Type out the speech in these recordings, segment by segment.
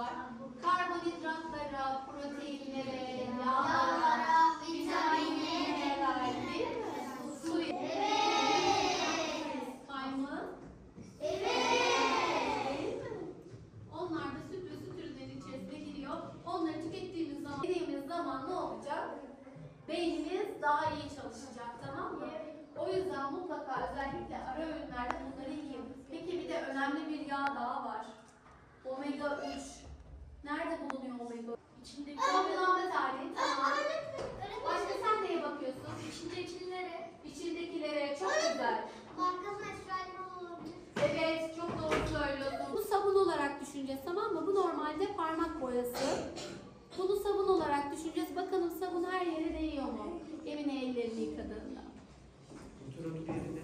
var. Karbonhidratlara, proteinlere, yağlara, vitaminlere, değil mi? Suya. Kaymağı. Mi? Onlar da süt ve süt ürünlerinin içerisine giriyor. Onları tükettiğimiz zaman, yediğimiz zaman ne olacak? Beynimiz daha iyi çalışacak tamam mı? O yüzden mutlaka özellikle ara öğünlerde bunları yiyin. Peki bir de önemli bir yağ daha var. Sabun olarak düşüneceğiz. Bakalım sabun her yere değiyor mu? Emine ellerini yıkadığında. Otur yerine.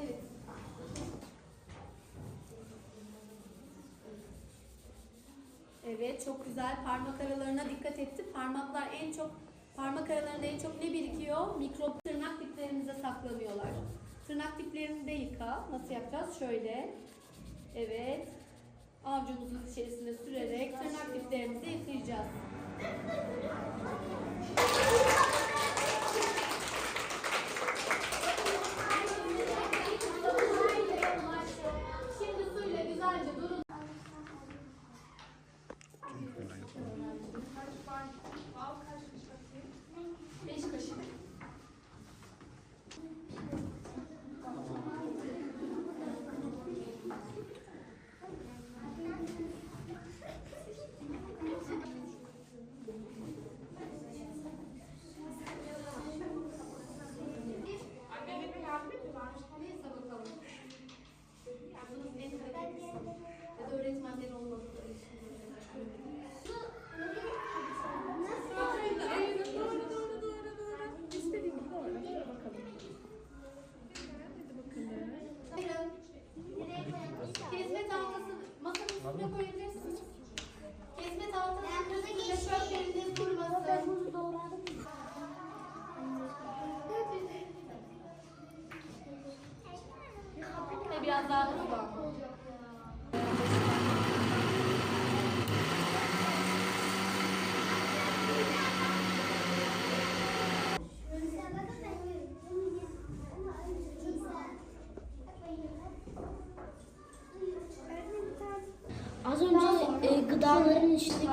Evet. Evet, çok güzel. Parmak aralarına dikkat etti. Parmaklar en çok, parmak aralarında en çok ne birikiyor? Mikrop tırnak diplerimize saklanıyorlar. Tırnak diplerini de yıka. Nasıl yapacağız? Şöyle. Evet. Avucumuzun içerisine sürerek tırnak diplerimizi yıkayacağız. Biraz daha hızlı. Az önce e, gıdaların içindeki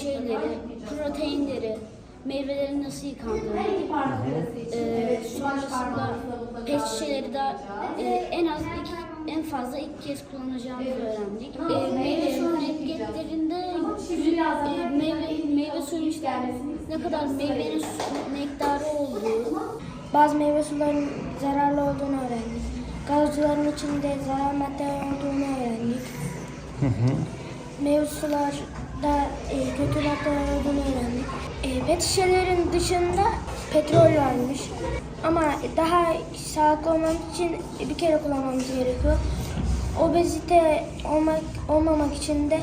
şeyleri, proteinleri, meyvelerin nasıl yıkandığını, e, sonrasında pet şişeleri de e, en az iki, en fazla iki kez kullanacağımızı öğrendik. E, meyve suyu etiketlerinde e, meyve, meyve suyu işte ne kadar meyvenin miktarı olduğu, Bazı meyve sularının zararlı olduğunu öğrendik. Gazcıların içinde zarar maddeler olduğunu öğrendik. Meyve sularda e, kötü maddeler olduğunu öğrendik. E, pet şişelerin dışında petrol varmış. Ama daha sağlıklı olmamız için bir kere kullanmamız gerekiyor. Obezite olmak olmamak için de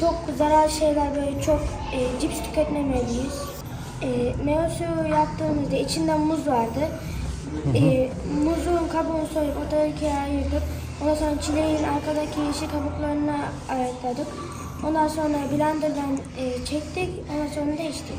çok zararlı şeyler böyle çok e, cips tüketmemeliyiz. E, meyve suyu yaptığımızda içinde muz vardı. E, muzun kabuğunu soyup ortadan ikiye ayırdık. Ondan sonra çileğin arkadaki yeşil kabuklarını ayıkladık. Ondan sonra blenderdan e, çektik. Ondan sonra da.